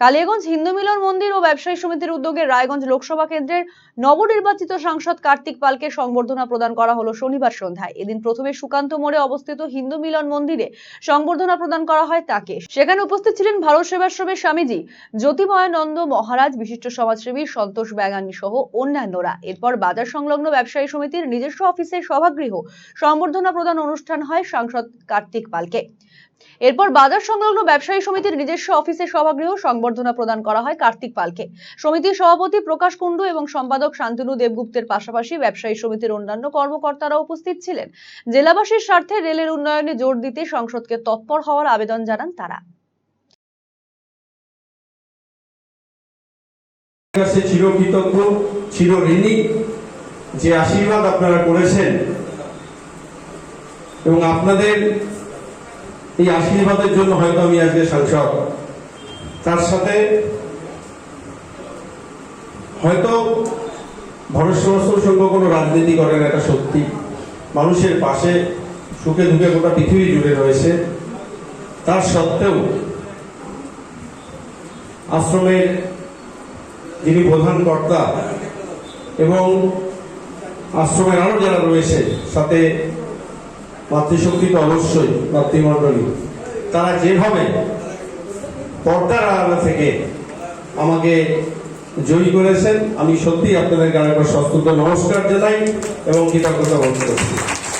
কালিয়াগঞ্জ হিন্দু মিলন মন্দির ও ব্যবসায়ী সমিতির উদ্যোগে রায়গঞ্জ লোকসভা কেন্দ্রের নবনির্বাচিত সাংসদ কার্তিক পালকে সংবর্ধনা প্রদান করা হলো শনিবার সন্ধ্যায়। এদিন প্রথমে সুকান্ত মোড়ে অবস্থিত হিন্দু মিলন মন্দিরে সংবর্ধনা প্রদান করা হয় তাকে। সেখানে উপস্থিত ছিলেন ভারত সেবাশ্রমের স্বামীজি জ্যোতিময়ানন্দ মহারাজ, বিশিষ্ট সমাজসেবী সন্তোষ ব্যাগানী সহ অন্যান্যরা। এরপর বাজার সংলগ্ন ব্যবসায়ী সমিতির নিজস্ব অফিসের সভাগৃহ সংবর্ধনা প্রদান অনুষ্ঠান হয় সাংসদ কার্তিক পালকে। এরপর বাজার সংলগ্ন ব্যবসায়ী সমিতির নিজস্ব অফিসে সভাগৃহ সংবর্ধনা প্রদান করা হয় কার্তিক পালকে। সমিতির সভাপতি প্রকাশ কুণ্ডু এবং সম্পাদক শান্তনু দেবগুপ্তের পাশাপাশি ব্যবসায়ী সমিতির অন্যান্য কর্মকর্তারা উপস্থিত ছিলেন। জেলাবাসীর স্বার্থে রেলের উন্নয়নে জোর দিতে সংসদকে তৎপর হওয়ার আবেদন জানান তারা। যে আশীর্বাদ আপনারা করেছেন এবং আপনাদের এই আশীর্বাদের জন্য হয়তো আমি আজকে সাংসদ। তার সাথে হয়তো ভারত সংঘ কোনো রাজনীতি করে না এটা সত্যি। মানুষের পাশে সুখে দুঃখে গোটা পৃথিবী জুড়ে রয়েছে। তার সত্ত্বেও আশ্রমের যিনি প্রধান কর্তা এবং আশ্রমের আরও যারা রয়েছে, সাথে মাতৃশক্তি তো অবশ্যই মাতৃমণ্ডলী তারা যেভাবে পর্দার আড়ালে থেকে আমাকে জয়ী করেছেন, আমি সত্যি আপনাদের গানের সস্তুত। নমস্কার জানাই এবং কৃতজ্ঞতা বোধ করছি।